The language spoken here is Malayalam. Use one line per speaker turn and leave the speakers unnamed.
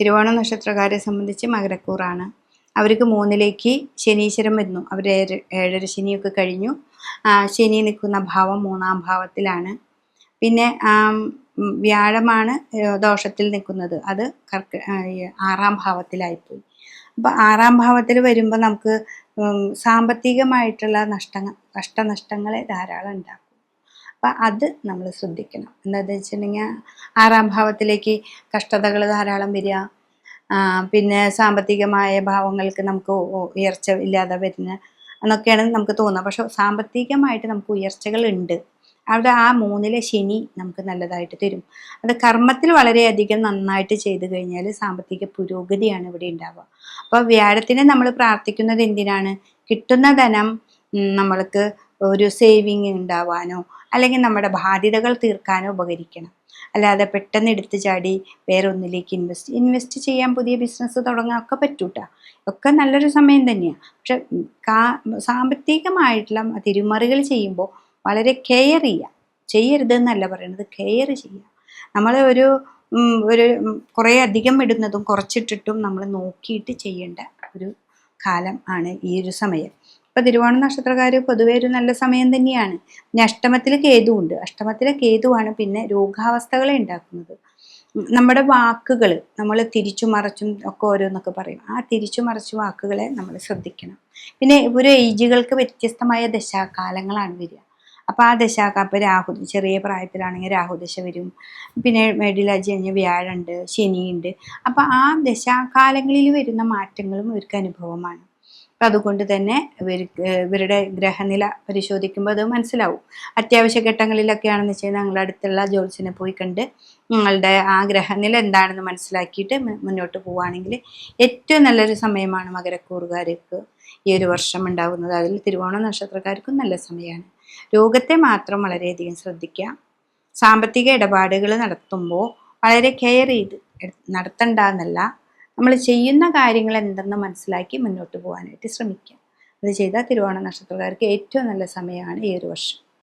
തിരുവോണ നക്ഷത്രക്കാരെ സംബന്ധിച്ച് മകരക്കൂറാണ്. അവർക്ക് മൂന്നിലേക്ക് ശനീശ്വരം വരുന്നു. അവർ ഏഴ് ഏഴര ശനിയൊക്കെ കഴിഞ്ഞു. ശനി നിൽക്കുന്ന ഭാവം മൂന്നാം ഭാവത്തിലാണ്. പിന്നെ വ്യാഴമാണ് ദോഷത്തിൽ നിൽക്കുന്നത്. അത് കർക്ക ആറാം ഭാവത്തിലായിപ്പോയി. അപ്പോൾ ആറാം ഭാവത്തിൽ വരുമ്പോൾ നമുക്ക് സാമ്പത്തികമായിട്ടുള്ള നഷ്ടങ്ങൾ കഷ്ടനഷ്ടങ്ങളെ ധാരാളം ഉണ്ടാക്കും. അപ്പം അത് നമ്മൾ ശ്രദ്ധിക്കണം. എന്താണെന്ന് വെച്ചിട്ടുണ്ടെങ്കിൽ ആറാം ഭാവത്തിലേക്ക് കഷ്ടതകൾ ധാരാളം വരിക. പിന്നെ സാമ്പത്തികമായ ഭാവങ്ങൾക്ക് നമുക്ക് ഉയർച്ച ഇല്ലാതെ വരുന്ന എന്നൊക്കെയാണ് നമുക്ക് തോന്നുക പക്ഷെ സാമ്പത്തികമായിട്ട് നമുക്ക് ഉയർച്ചകൾ ഉണ്ട്. അവിടെ ആ മൂന്നിലെ ശനി നമുക്ക് നല്ലതായിട്ട് തരും. അത് കർമ്മത്തിൽ വളരെയധികം നന്നായിട്ട് ചെയ്തു കഴിഞ്ഞാൽ സാമ്പത്തിക പുരോഗതിയാണ് ഇവിടെ ഉണ്ടാവുക. അപ്പോൾ വ്യാഴത്തിനെ നമ്മൾ പ്രാർത്ഥിക്കുന്നത് എന്തിനാണ്? കിട്ടുന്ന ധനം നമ്മൾക്ക് ഒരു സേവിങ് ഉണ്ടാവാനോ അല്ലെങ്കിൽ നമ്മുടെ ബാധ്യതകൾ തീർക്കാനോ ഉപകരിക്കണം. അല്ലാതെ പെട്ടെന്ന് എടുത്തു ചാടി വേറെ ഒന്നിലേക്ക് ഇൻവെസ്റ്റ് ഇൻവെസ്റ്റ് ചെയ്യാൻ പുതിയ ബിസിനസ് തുടങ്ങാൻ ഒക്കെ പറ്റൂട്ടാ. ഒക്കെ നല്ലൊരു സമയം തന്നെയാണ് പക്ഷെ കാ സാമ്പത്തികമായിട്ടുള്ള തിരുമറികൾ ചെയ്യുമ്പോൾ വളരെ കെയർ ചെയ്യുക ചെയ്യരുതെന്നല്ല പറയണത് കെയർ ചെയ്യുക നമ്മൾ ഒരു ഒരു കുറേ അധികം ഇടുന്നതും കുറച്ചിട്ടിട്ടും നമ്മൾ നോക്കിയിട്ട് ചെയ്യേണ്ട ഒരു കാലം ആണ് ഈ ഒരു സമയം. ഇപ്പൊ തിരുവോണ നക്ഷത്രക്കാർ പൊതുവെ ഒരു നല്ല സമയം തന്നെയാണ്. പിന്നെ അഷ്ടമത്തിൽ കേതുവുണ്ട് അഷ്ടമത്തിലെ കേതുവാണ് പിന്നെ രോഗാവസ്ഥകളെ ഉണ്ടാക്കുന്നത്. നമ്മുടെ വാക്കുകൾ നമ്മൾ തിരിച്ചു മറച്ചും ഒക്കെ ഓരോന്നൊക്കെ പറയും. ആ തിരിച്ചു മറച്ചു വാക്കുകളെ നമ്മൾ ശ്രദ്ധിക്കണം. പിന്നെ ഒരു ഏജുകൾക്ക് വ്യത്യസ്തമായ ദശാകാലങ്ങളാണ് വരിക. അപ്പോൾ ആ ദശാക അപ്പോൾ രാഹു ചെറിയ പ്രായത്തിലാണെങ്കിൽ രാഹുദശ വരും. പിന്നെ മേഡിലാജി കഴിഞ്ഞ് വ്യാഴുണ്ട് ശനിയുണ്ട് അപ്പോൾ ആ ദശാകാലങ്ങളിൽ വരുന്ന മാറ്റങ്ങളും ഇവർക്ക് അനുഭവമാണ്. അപ്പം അതുകൊണ്ട് തന്നെ ഇവർ ഇവരുടെ ഗ്രഹനില പരിശോധിക്കുമ്പോൾ അത് മനസ്സിലാവും. അത്യാവശ്യ ഘട്ടങ്ങളിലൊക്കെയാണെന്ന് വെച്ചാൽ ഞങ്ങളുടെ അടുത്തുള്ള ജോൽസിനെ പോയി കണ്ട് നിങ്ങളുടെ ആ ഗ്രഹനില എന്താണെന്ന് മനസ്സിലാക്കിയിട്ട് മുന്നോട്ട് പോവുകയാണെങ്കിൽ ഏറ്റവും നല്ലൊരു സമയമാണ് മകരക്കൂറുകാർക്ക് ഈ ഒരു വർഷം ഉണ്ടാകുന്നത് അതിൽ തിരുവോണ നക്ഷത്രക്കാർക്കും നല്ല സമയമാണ്. രോഗത്തെ മാത്രം വളരെയധികം ശ്രദ്ധിക്കുക. സാമ്പത്തിക ഇടപാടുകൾ നടത്തുമ്പോൾ വളരെ കെയർ ചെയ്ത് നടത്തണ്ട എന്നല്ല നമ്മൾ ചെയ്യുന്ന കാര്യങ്ങൾ എന്തെന്ന് മനസ്സിലാക്കി മുന്നോട്ട് പോകാനായിട്ട് ശ്രമിക്കുക. അത് ചെയ്താൽ തിരുവോണ നക്ഷത്രക്കാർക്ക് ഏറ്റവും നല്ല സമയമാണ് ഈ ഒരു വർഷം.